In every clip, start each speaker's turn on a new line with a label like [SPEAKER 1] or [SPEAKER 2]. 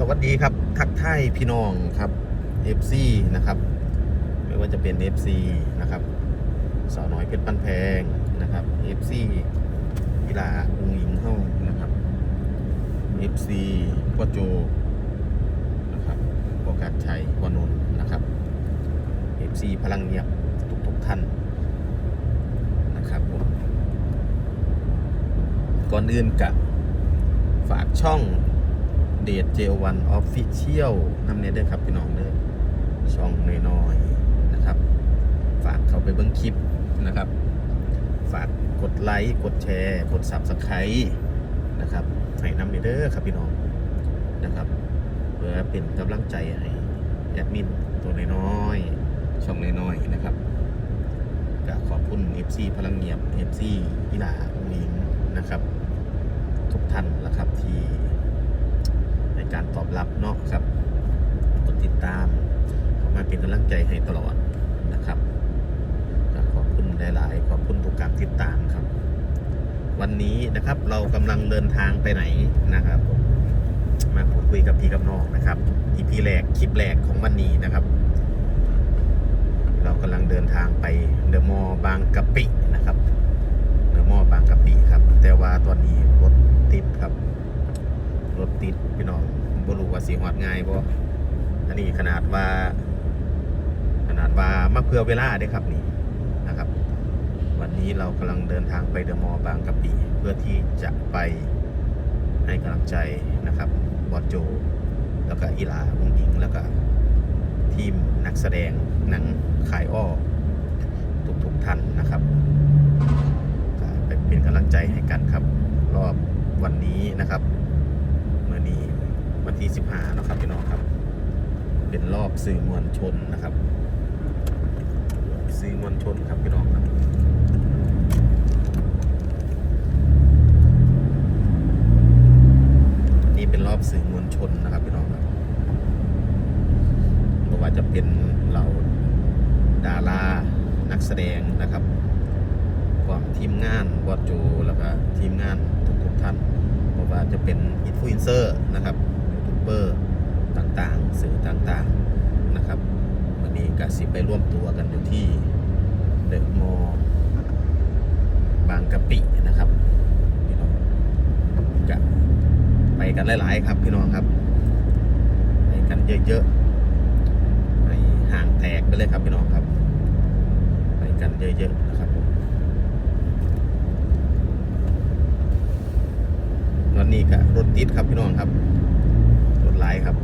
[SPEAKER 1] สวัสดีครับ ทักทายพี่น้องครับ FC นะครับ ไม่ว่าจะเป็น FC นะครับสาวน้อยเพชรปันแพงนะครับ FC กีฬาอุ้งอิงเฮ้านะครับ FC พ่อโจนะครับโอกาสชัยพ่อนนท์นะครับ FC พลังเงียบทุกทุกท่านนะครับผมก่อนอื่นกับฝากช่อง เดทเจวันออฟฟิเชียลนำเนเด้อครับพี่น้องเด้อช่องน้อยๆนะครับ ฝากเข้าไปเบิ่งคลิปนะครับ ฝากกดไลค์กดแชร์ กด Subscribe นะครับให้นำเนเด้อครับพี่น้องนะครับเพื่อเป็นกำลังใจให้แอดมินตัวน้อยๆช่องน้อยๆนะครับก็ขอบคุณ FC พลังเงียบ FC กีฬาอุ้งอิงนะครับ ทุกท่านนะครับที่ การตอบรับเนาะครับกดติดตามเข้ามาเป็นกำลังใจให้ตลอดนะครับขอบคุณหลาย ๆ ขอบคุณทุกการติดตามครับ วันนี้นะครับเรากำลังเดินทางไปไหนนะครับมาพูดคุยกับพี่กับน้องนะครับ EP แรกคลิปแรกของวันนี้นะครับ เรากำลังเดินทางไปเดอะมอลล์บางกะปินะครับเดอะมอลล์บางกะปิครับ แต่ว่าตอนนี้รถติดครับรถติดพี่น้อง บ่รู้ว่าสิฮอดง่ายบ่อันนี้ขนาดว่า ขนาดว่ามาเพื่อเวลาเด้ครับนี่นะครับ วันนี้เรากำลังเดินทางไปเดอะมอลล์บางกะปิเพื่อที่จะไปให้กำลังใจนะครับบอสโจ แล้วก็อีลาอุงอิงแล้วก็ทีมนักแสดงหนังขายอ้อทุกๆท่านนะครับไปเป็นกำลังใจให้กันครับ รอบวันนี้นะครับ วันที่15นะครับพี่น้องครับ เป็นรอบสื่อมวลชนนะครับ สื่อมวลชนครับพี่น้องครับนี่เป็นรอบสื่อมวลชนนะครับพี่น้องครับไม่ว่าจะเป็นเหล่าดารานักแสดงนะครับความทีมงานวอดโจแล้วก็ทีมงานทุกๆท่านไม่ว่าจะเป็นอินฟลูเอนเซอร์นะครับ เบอร์ต่างๆ สื่อต่างๆนะครับวันนี้ก็สิไปร่วมตัวกันอยู่ที่เดอะมอลล์บางกะปินะครับพี่น้องจะไปกันหลาย ๆ ครับพี่น้องครับ ไปกันเยอะๆไปห่างแตกไปเลยครับพี่น้องครับ ไปกันเยอะๆนะครับผมวันนี้ก็รถติดครับพี่น้องครับายครับ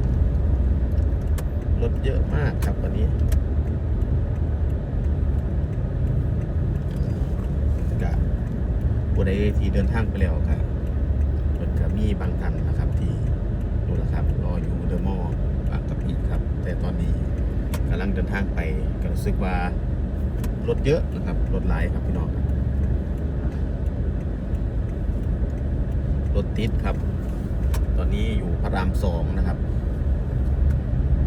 [SPEAKER 1] รถเยอะมากครับวันนี้กะผู้ใดที่เดินทางไปแล้วครับเพิ่นก็มีบางท่านนะครับ ที่นู่นและครับรออยู่เดอะมอลล์บางกะปิครับ แต่ตอนนี้กำลังเดินทางไปก็รู้สึกว่ารถเยอะนะครับรถหลายครับพี่น้องรถติดครับ ตอนนี้อยู่พระรามสองนะครับ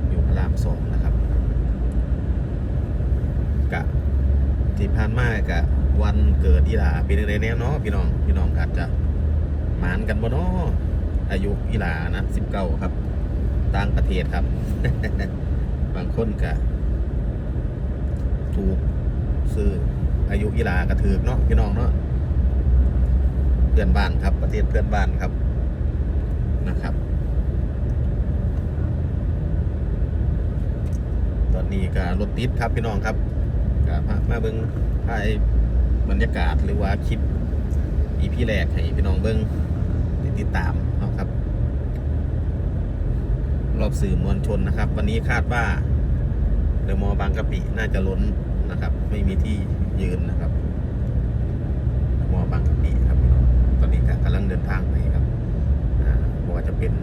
[SPEAKER 1] อยู่พระรามสองนะครับกะที่ผ่านมากะวันเกิดอีหลาเป็นอะไรแน่เนาะพี่น้องพี่น้องอาจจะหมานกันบ่เนาะอายุอีหลานะสิบเก้าครับ ต่างประเทศครับ บางคนกะถูกซื้ออายุอีหลากระถือเนาะพี่น้องเนาะเพื่อนบ้านครับประเทศเพื่อนบ้านครับ นะครับ ตอนนี้ก็รถติดครับพี่น้องครับก็มามาเบิ้งถ่ายบรรยากาศหรือว่าคลิปอีพีแรกให้พี่น้องเบิ้งติดตามเนาะครับ รอบสื่อมวลชนนะครับ วันนี้คาดว่าเดอมอบางกะปิน่าจะล้นนะครับ ไม่มีที่ยืนนะครับ มอบางกะปิครับพี่น้องตอนนี้ก็กำลังเดินทางไปครับอ่าบ่ว่าจะเป็น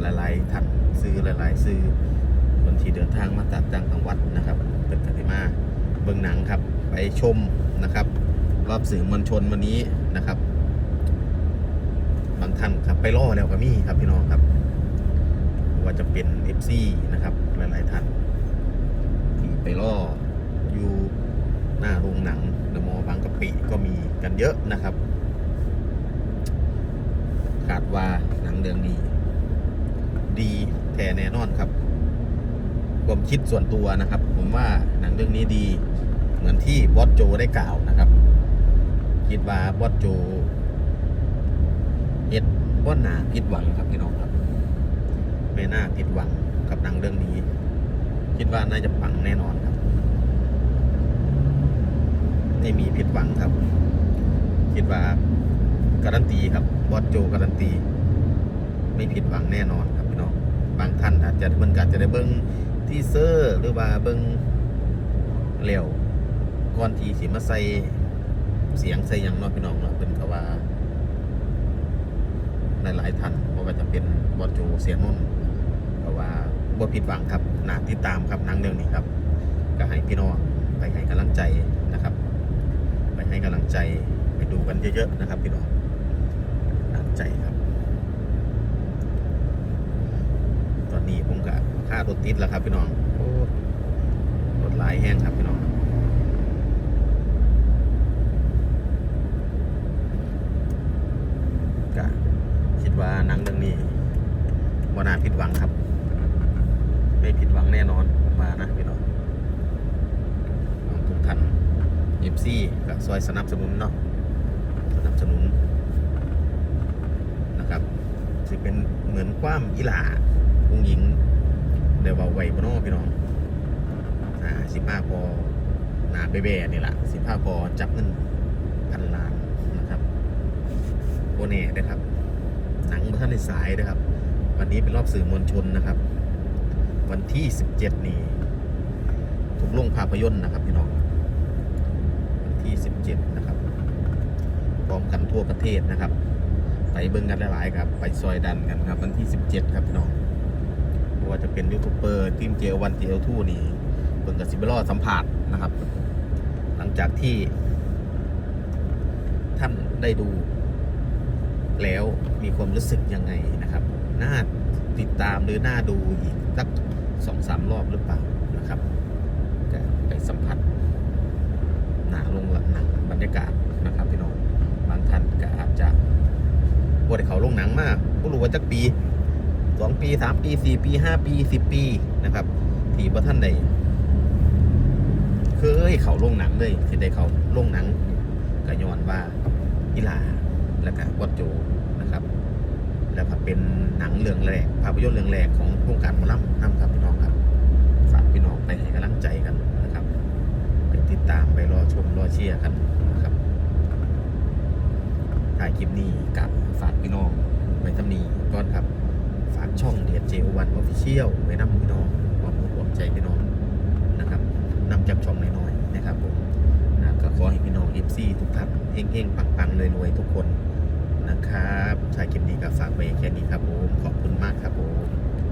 [SPEAKER 1] หลายๆท่าน ซื้อหลายซื้อคนที่เดินทางมาจากต่างจังหวัดนะครับเป็นกันมาเบิ่งหนังครับ ไปชมนะครับ รอบสื่อมวลชนวันนี้นะครับ บางท่านครับไปล่อแล้วก็มีครับพี่น้องครับ ว่าจะเป็น FC นะครับหลาย ๆ ท่านที่ไปล่ออยู่หน้าโรงหนังเดอะมอว์บางกะปิก็มีกันเยอะนะครับคาดว่าหนังเรื่องนี้ ดีแท้แน่นอนครับความคิดส่วนตัวนะครับ ผมว่าหนังเรื่องนี้ดี เหมือนที่บอสโจได้กล่าวนะครับ คิดว่าบอสโจเอ็ดบ่หนาผิดหวังครับพี่น้องครับ ไม่น่าผิดหวังกับหนังเรื่องนี้ คิดว่าน่าจะปังแน่นอนครับไม่มีผิดหวังครับ คิดว่าการันตีครับบอสโจการันตี ไม่ผิดหวังแน่นอนครับ บางท่านอาจจะมันอาจจะได้เบิ้งที่เซอร์หรือว่าเบิ้งเร็วก่อนที่สิมาใส่เสียงใส่ยังเนาะพี่น้องเนาะเป็นก็ว่า หลายๆท่านบ่ว่าจะเป็นบอสโจเสียงนุ่นก็ว่าบ่ผิดหวังครับหนาติดตามครับนังเรื่องนี้ครับ ก็ให้พี่น้องไปให้กำลังใจนะครับ ไปให้กำลังใจไปดูกันเยอะๆนะครับพี่น้องกำลังใจครับ ตอนนี้ผมก็ค่า รถติดแล้วครับพี่น้องโอ้รถหลายแห้งครับพี่น้องก็คิดว่าหนังเรื่องนี้ว่าน่าผิดหวังครับ ไม่ผิดหวังแน่นอนผมว่านะพี่น้องของทุกท่านเอฟซีกับซอยสนับสนุนเนาะสนับสนุนนะครับจะเป็นเหมือนความอีหลาองหญิง เดี๋ยวว่าไหวบเนอพี่น้องอ่าสิบห้าพอนาเบเบ้นี่แหละสิบห้าพอจับเงินพันล้านนะครับโบเน่นะครับ หนังท่านในสายนะครับ วันนี้เป็นรอบสื่อมวลชนนะครับ วันที่17นี้ทุกโรงภาพยนตร์นะครับพี่น้องวันที่17นะครับพร้อมกันทั่วประเทศนะครับ ไปเบิ่งกันหลายๆครับ ไปซอยดันกันครับ วันที่17ครับพี่น้อง ราะว่าจะเป็นยูทูบเบอร์ทีมเจวันเจลทูนี่เบิ่งกับซิบลอสัมผัสนะครับ หลังจากที่ ท่านได้ดู แล้วมีความรู้สึกยังไงนะครับ น่าติดตามหรือน่าดูอีกสักสองสามรอบหรือเปล่านะครับจะไปสัมผัสหนาลงหลังหนังบรรยากาศนะครับพี่น้องบางท่านก็อาจจะบวชเขาลงหนังมากก็รู้ว่าจักปี สองปีสามปีสี่ปีห้าปีสิบปีนะครับที่ว่าท่านใดเคยเขาลงหนังเลยที่ได้เขาลงหนังก็ย้อนว่าอีลาแล้วก็วัดโจนะครับ แล้วก็เป็นหนังเรื่องแรกภาพยนตร์เรื่องแรกของโครงการมอลำนำครับพี่น้องครับฝากพี่น้องไปให้กำลังใจกันนะครับไปติดตามไปรอชมรอเชียร์กันนะครับถ่ายคลิปนี้กับฝากพี่น้องไว้ทำนี้ก่อนครับ ฝากช่องเดียเจวันออฟฟิเชียลไว้น้ำพี่น้องความห่วงใจพี่น้องนะครับนำจากช่องน้อยๆนะครับผมนะก็ขอให้พี่น้องเอฟซีทุกท่านเฮงๆปังๆรวยๆทุกคนนะครับชายคลิปนี้ก็ฝากไว้แค่นี้ครับผมขอบคุณมากครับผม